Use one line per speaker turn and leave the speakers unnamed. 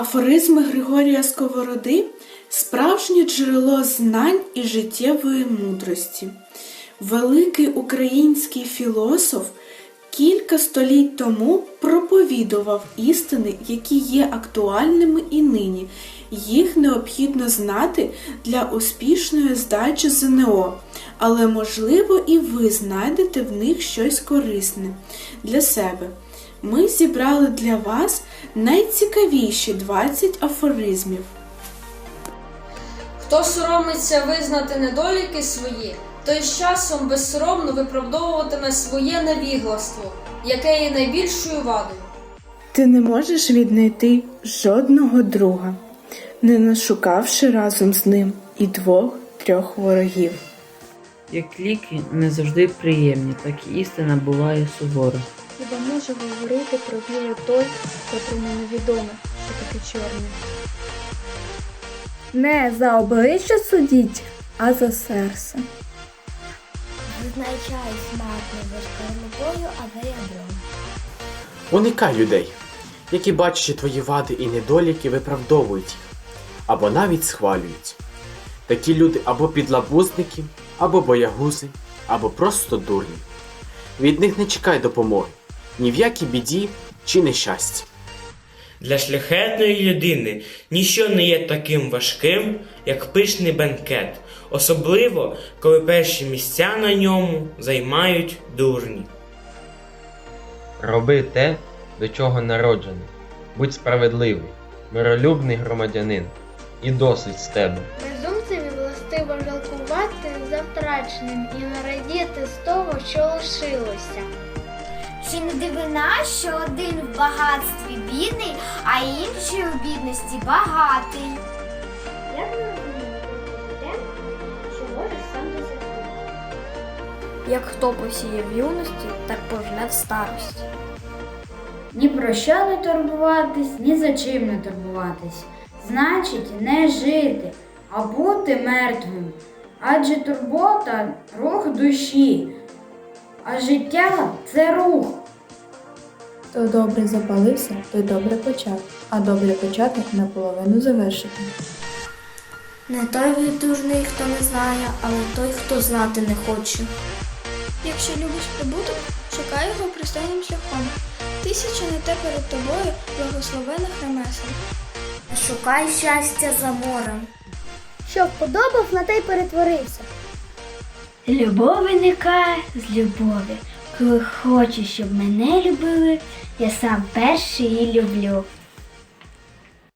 Афоризми Григорія Сковороди справжнє джерело знань і життєвої мудрості. Великий український філософ кілька століть тому проповідував істини, які є актуальними і нині. Їх необхідно знати для успішної здачі ЗНО, але можливо і ви знайдете в них щось корисне для себе. Ми зібрали для вас найцікавіші 20 афоризмів.
Хто соромиться визнати недоліки свої, той з часом безсоромно виправдовуватиме своє невігластво, яке є найбільшою вадою.
Ти не можеш віднайти жодного друга, не нашукавши разом з ним і двох-трьох ворогів.
Як ліки не завжди приємні, так і істина буває сувора.
Може говорити про білий той, котрому невідомо, що таке чорне?
Не за обличчя судіть, а за серце.
Визначай смак не за скорлупою, а за ядром.
Уникай людей, які бачачи твої вади і недоліки, виправдовують їх, або навіть схвалюють. Такі люди або підлабузники, або боягузи, або просто дурні. Від них не чекай допомоги, ні в якій біді чи нещасті.
Для шляхетної людини ніщо не є таким важким, як пишний бенкет, особливо коли перші місця на ньому займають дурні.
Роби те, до чого народжений. Будь справедливий, миролюбний громадянин, і досить з тебе.
Безумцеві властиво жалкувати за втраченим і нарадіти з того, що лишилося.
Чи не дивина, що один в багатстві бідний, а інший у бідності багатий? Як ми розуміємо те, що можеш сам досягти?
Як хто посіє в юності, так пожне в старості.
Ні про що не турбуватись, ні за чим не турбуватись. Значить, не жити, а бути мертвим. Адже турбота рух душі, а життя це рух.
Хто добре запалився, той добре почав, а добре почати наполовину завершити.
Не той віддужний, хто не знає, але той, хто знати не хоче.
Якщо любиш прибуток, шукай його пристойним шляхом. Тисяча не те перед тобою благословених ремесел.
Шукай щастя за морем.
Що вподобав, на те й перетворився.
Любов виникає з любові. Коли хочу, щоб мене любили, я сам перший і люблю.